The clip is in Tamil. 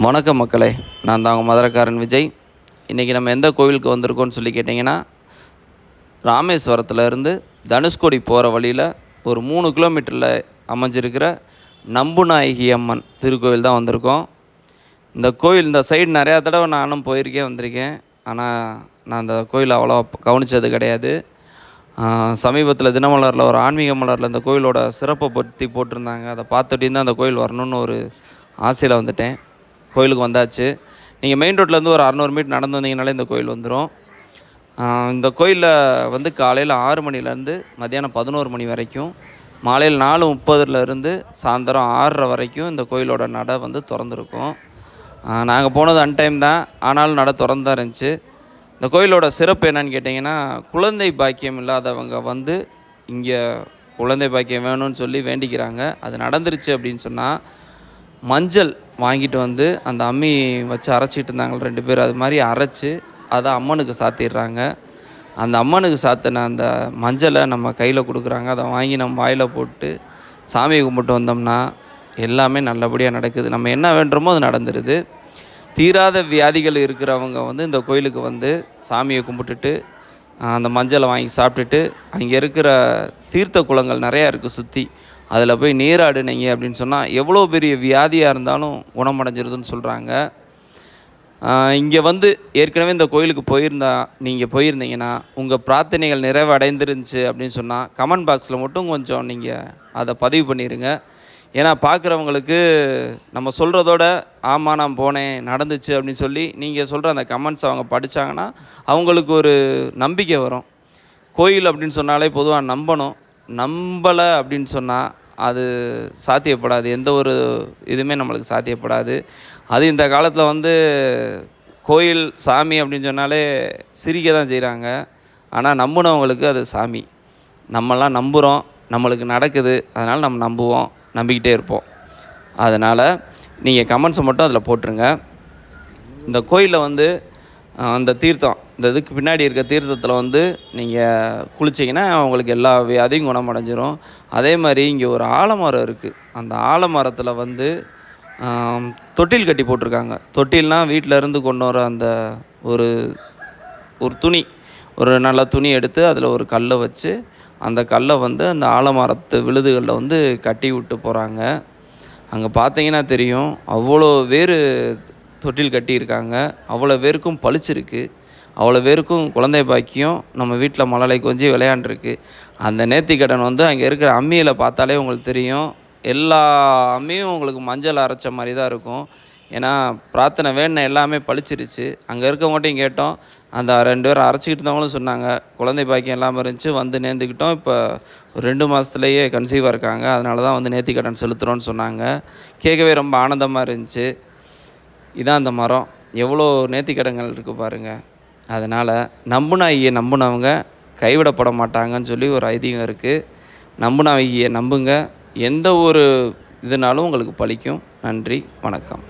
வணக்கம் மக்களே நான் தான் உங்கள் மதுரக்காரன் விஜய். இன்றைக்கி நம்ம எந்த கோவிலுக்கு வந்திருக்கோம்னு சொல்லி கேட்டிங்கன்னா ராமேஸ்வரத்தில் இருந்து தனுஷ்கோடி போகிற வழியில் ஒரு மூணு கிலோமீட்டரில் அமைஞ்சிருக்கிற நம்புநாயகி அம்மன் திருக்கோவில் தான் வந்திருக்கோம். இந்த கோவில் இந்த சைடு நிறையா தடவை நானும் போயிருக்கேன் வந்திருக்கேன். ஆனால் நான் அந்த கோயில் அவ்வளோ கவனித்தது கிடையாது. சமீபத்தில் தினமலரில் ஒரு ஆன்மீக மலரில் இந்த கோயிலோட சிறப்பை பற்றி போட்டிருந்தாங்க. அதை பார்த்துட்டு தான் அந்த கோயில் வரணும்னு ஒரு ஆசையில் வந்துட்டேன். கோயிலுக்கு வந்தாச்சு. நீங்கள் மெயின் ரோட்லேருந்து ஒரு அறநூறு மீட்டர் நடந்து வந்தீங்கனாலே இந்த கோயில் வந்துடும் இந்த கோயிலில் வந்து காலையில் ஆறு மணிலேருந்து மத்தியானம் பதினோரு மணி வரைக்கும் மாலையில் நாலு முப்பதுலேருந்து சாயந்தரம் ஆறரை வரைக்கும் இந்த கோயிலோட நடை வந்து திறந்துருக்கும். நாங்கள் போனது அன்டைம் தான் ஆனாலும் நடை திறந்து தான் இருந்துச்சு. இந்த கோயிலோட சிறப்பு என்னன்னு கேட்டிங்கன்னா குழந்தை பாக்கியம் இல்லாதவங்க வந்து இங்கே குழந்தை பாக்கியம் வேணும்னு சொல்லி வேண்டிக்கிறாங்க. அது நடந்துருச்சு அப்படின்னு சொன்னால் மஞ்சள் வாங்கிட்டு வந்து அந்த அம்மி வச்சு அரைச்சிட்டு இருந்தாங்க ரெண்டு பேர் அது மாதிரி அரைச்சி அதை அம்மனுக்கு சாத்திடுறாங்க. அந்த அம்மனுக்கு சாத்தின அந்த மஞ்சளை நம்ம கையில் கொடுக்குறாங்க. அதை வாங்கி நம்ம வாயில் போட்டு சாமியை கும்பிட்டு வந்தோம்னா எல்லாமே நல்லபடியாக நடக்குது. நம்ம என்ன வேண்டுமோ அது நடந்துடுது தீராத வியாதிகள் இருக்கிறவங்க வந்து இந்த கோயிலுக்கு வந்து சாமியை கும்பிட்டுட்டு அந்த மஞ்சளை வாங்கி சாப்பிட்டுட்டு அங்கே இருக்கிற தீர்த்த குளங்கள் நிறையா இருக்குது சுற்றி அதில் போய் நீராடினீங்க அப்படின்னு சொன்னால் எவ்வளோ பெரிய வியாதியாக இருந்தாலும் குணமடைஞ்சிருதுன்னு சொல்கிறாங்க இங்கே வந்து ஏற்கனவே இந்த கோயிலுக்கு போயிருந்தா நீங்கள் போயிருந்தீங்கன்னா உங்கள் பிரார்த்தனைகள் நிறைவடைந்துருந்துச்சு அப்படின்னு சொன்னால் கமெண்ட் பாக்ஸில் மட்டும் கொஞ்சம் நீங்கள் அதை பதிவு பண்ணிடுங்க ஏன்னா பார்க்குறவங்களுக்கு நம்ம சொல்கிறதோட ஆமாம் நான் போனேன் நடந்துச்சு அப்படின்னு சொல்லி நீங்கள் சொல்கிற அந்த கமெண்ட்ஸ் அவங்க படித்தாங்கன்னா அவங்களுக்கு ஒரு நம்பிக்கை வரும். கோயில் அப்படின்னு சொன்னாலே பொதுவாக நம்பணும். நம்பலை அப்படின்னு சொன்னால் அது சாத்தியப்படாது. எந்த ஒரு இதுவுமே நம்மளுக்கு சாத்தியப்படாது. அது இந்த காலத்தில் வந்து கோயில் சாமி அப்படின்னு சொன்னாலே சிரிக்க தான் செய்கிறாங்க ஆனால் நம்பினவங்களுக்கு அது சாமி. நம்மலாம் நம்புகிறோம் நம்மளுக்கு நடக்குது. அதனால் நம்ம நம்புவோம். நம்பிக்கிட்டே இருப்போம். அதனால் நீங்கள் கமெண்ட்ஸை மட்டும் அதில் போட்டுருங்க. இந்த கோயிலில் வந்து அந்த தீர்த்தம் இந்த இதுக்கு பின்னாடி இருக்க தீர்த்தத்தில் வந்து நீங்கள் குளிச்சிங்கன்னா உங்களுக்கு எல்லா வியாதியும் குணமடைஞ்சிரும். அதே மாதிரி இங்கே ஒரு ஆலமரம் இருக்குது அந்த ஆலமரத்தில் வந்து தொட்டில் கட்டி போட்டிருக்காங்க. தொட்டில்னால் வீட்டில் இருந்து கொண்டு வர அந்த ஒரு ஒரு துணி. ஒரு நல்ல துணி எடுத்து அதில் ஒரு கல்லை வச்சு அந்த கல்லை வந்து அந்த ஆலமரத்து விழுதுகளில் வந்து கட்டி விட்டு போகிறாங்க. அங்கே பார்த்தீங்கன்னா தெரியும் அவ்வளோ வேறு தொட்டில் கட்டியிருக்காங்க. அவ்வளோ பேருக்கும் பளிச்சிருக்கு. அவ்வளோ பேருக்கும் குழந்தை பாக்கியம் நம்ம வீட்டில் மழலை கொஞ்சம் விளையாண்டுருக்கு. அந்த நேர்த்திக்கடன் வந்து அங்கே இருக்கிற அம்மியில் பார்த்தாலே உங்களுக்கு தெரியும். எல்லா அம்மியும் உங்களுக்கு மஞ்சள் அரைச்ச மாதிரி தான் இருக்கும். ஏன்னா பிரார்த்தனை வேணுன எல்லாமே பளிச்சிருச்சு அங்கே இருக்கவங்கட்டையும் கேட்டோம். அந்த ரெண்டு பேரும் அரைச்சிக்கிட்டு இருந்தவங்களும் சொன்னாங்க. குழந்தை பாக்கியம் இல்லாமல் இருந்துச்சு வந்து நேர்ந்துக்கிட்டோம் இப்போ ஒரு ரெண்டு மாதத்துலேயே கன்சீவாக இருக்காங்க. அதனால தான் வந்து நேர்த்திக்கடன் செலுத்துகிறோன்னு சொன்னாங்க. கேட்கவே ரொம்ப ஆனந்தமாக இருந்துச்சு. இதான் அந்த மரம். எவ்வளோ நேர்த்திக்கடங்கள் இருக்குது பாருங்கள் அதனால் நம்புனாகியை நம்புனவங்க கைவிடப்பட மாட்டாங்கன்னு சொல்லி ஒரு ஐதீகம் இருக்குது நம்புனாகியை நம்புங்க. எந்த ஒரு இதுனாலும் உங்களுக்கு பழிக்கும். நன்றி. வணக்கம்.